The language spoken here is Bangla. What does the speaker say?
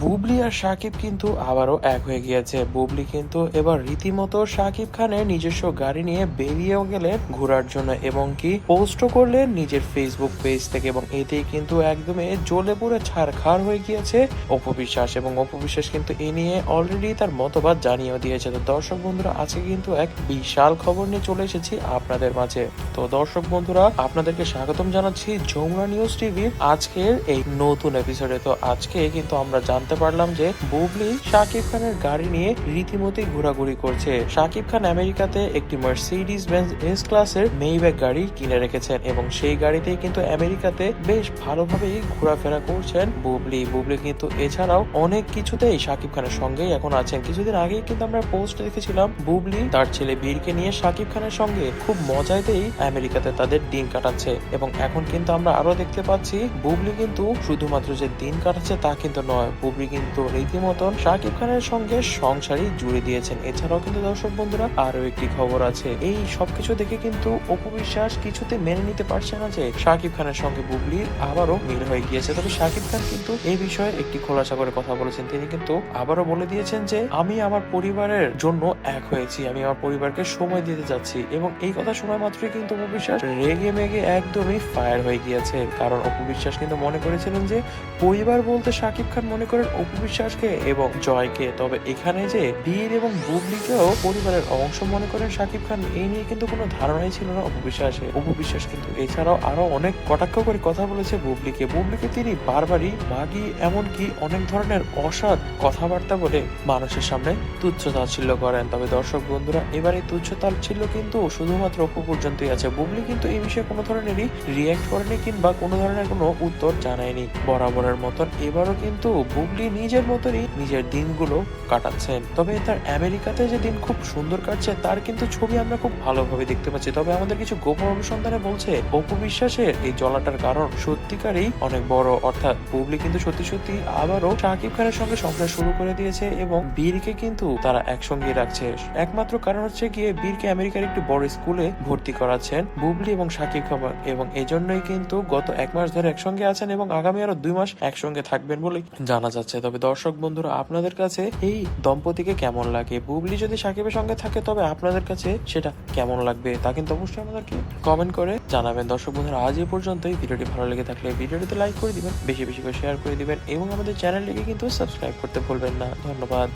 বুবলি আর সাকিব কিন্তু আবারও এক হয়ে গিয়েছে। বুবলি কিন্তু এবার রীতিমতো সাকিব খানের নিজস্ব গাড়ি নিয়ে বেরিয়েও গেলেন ঘোরার জন্য এবং কি পোস্টও করলেন নিজের ফেসবুক পেজ থেকে এবং এতেই কিন্তু একদমই জ্বলে পুরো ছাড়খাড় হয়ে গিয়েছে অপবিশ্বাস এবং অপবিশ্বাস কিন্তু এ নিয়ে অলরেডি তার মতবাদ জানিয়েও দিয়েছে। তো দর্শক বন্ধুরা, আজকে কিন্তু এক বিশাল খবর নিয়ে চলে এসেছি আপনাদের মাঝে। তো দর্শক বন্ধুরা, আপনাদেরকে স্বাগতম জানাচ্ছি যমুনা নিউজ টিভির আজকের এই নতুন এপিসোডে তো আজকে কিন্তু আমরা জানতে পারলাম যে বুবলি শাকিব খানের গাড়ি নিয়ে রীতিমতো ঘোরাঘুরি করছে। শাকিব খান আমেরিকাতে একটি মার্সিডিজ বেঞ্জ এস ক্লাসের মেইব্যাক গাড়ি কিনে রেখেছেন এবং সেই গাড়িতেই কিন্তু আমেরিকাতে বেশ ভালোভাবেই ঘোরাফেরা করছেন বুবলি। বুবলি কিন্তু এছাড়াও অনেক কিছুতেই শাকিব খানের সঙ্গেই এখন আছেন। কিছুদিন আগেই কিন্তু আমরা পোস্ট দেখেছিলাম বুবলি তার ছেলে বীরকে নিয়ে শাকিব খানের সঙ্গে খুব মজাতেই আমেরিকাতে তাদের দিন কাটাচ্ছে এবং এখন কিন্তু আমরা আরও দেখতে পাচ্ছি বুবলি কিন্তু শুধুমাত্র যে দিন কাটাচ্ছে তা কিন্তু নয় বুবলি কিন্তু রীতিমতন শাকিব খানের সঙ্গে সংসারই জুড়ে দিয়েছেন। এছাড়াও কিন্তু দর্শক বন্ধুরা আরও একটি খবর আছে। এই সবকিছু দেখে কিন্তু অপবিশ্বাস কিছুতে মেনে নিতে পারছে না যে শাকিব খানের সঙ্গে বুবলির আবারও মিল হয়ে গিয়েছে। তবে শাকিব খান কিন্তু এই বিষয়ে একটি খোলাসা করে কথা বলেছেন। তিনি কিন্তু আবারও বলে দিয়েছেন যে, আমি আমার পরিবারের জন্য এক হয়েছি। আমি আমার পরিবারকে সময় দিতে যাচ্ছি। এবং এই কথা শোনা মাত্রই কিন্তু অপবিশ্বাস রেগে মেগে একদমই ফায়ার হয়ে গিয়েছে। কারণ অপবিশ্বাস কিন্তু মনে করেছিলেন যে, পরিবার বলতে শাকিব খান মনে করেন অপবিশ্বাসকে এবং জয়কে। তবে এখানে যে বীর এবং বুবলিকেও পরিবারের অংশ মনে করেন শাকিব খান এই নিয়ে কিন্তু কোনো ধারণাই ছিল না অপবিশ্বাসে। অপবিশ্বাস কিন্তু এছাড়াও আরও অনেক কটাক্ষ করে কথা বলেছে বুবলিকে। বুবলিকে তিনি বারবারই মাগি এমনকি অনেক ধরনের অসৎ কথাবার্তা বলে মানুষের সামনে তুচ্ছ তাচ্ছিল্য করেন। তবে দর্শক বন্ধুরা, এবার এই তুচ্ছ তাচ্ছিল্য কিন্তু শুধুমাত্র অপু পর্যন্তই আছে। বুবলি কিন্তু এই বিষয়ে কোনো ধরনেরই রিয়াক্ট করেনি কিংবা কোনো ধরনের কোনো উত্তর জানায়নি। বরাবরের মতন এবারও কিন্তু বুবলি নিজের মতনই নিজের দিনগুলো কাটাচ্ছেন। তবে তার আমেরিকাতে যে দিন খুব সুন্দর কাটছে, তার কিন্তু ছবি আমরা খুব ভালোভাবে দেখতে পাচ্ছি। তবে আমাদের কিছু গোপন অনুসন্ধানে বলছে অপু বিশ্বাসের এই জলাটার কারণ সত্যিকারই অনেক বড়। অর্থাৎ বুবলি কিন্তু সত্যি সত্যি আবারও শাকিব খানের সঙ্গে সংসার শুরু করে দিয়েছে এবং বীরকে কিন্তু তারা একসঙ্গে রাখছে। একমাত্র কারণ হচ্ছে গিয়ে বীরকে আমেরিকার একটি বড় স্কুলে ভর্তি করাচ্ছেন বুবলি এবং শাকিব খাবার এবং এজন্যই কিন্তু গত এক মাস ধরে একসঙ্গে আছেন এবং আগামী আরও দুই মাস একসঙ্গে থাকবেন বলে জানা যাচ্ছে তবে দর্শক বন্ধুরা, আপনাদের কাছে এই দম্পতিকে কেমন লাগে? বুবলি যদি সাকিবের সঙ্গে থাকে, তবে আপনাদের কাছে সেটা কেমন লাগবে? তা কিন্তু অবশ্যই আমাদেরকে কমেন্ট করে জানাবেন। দর্শক বন্ধুরা, আজ এই পর্যন্তই। ভিডিওটি ভালো লেগে থাকলে ভিডিওটিতে লাইক করে দিবেন, বেশি বেশি করে শেয়ার করে দিবেন এবং আমাদের চ্যানেলটিকে কিন্তু সাবস্ক্রাইব করতে ভুলবেন না। ধন্যবাদ।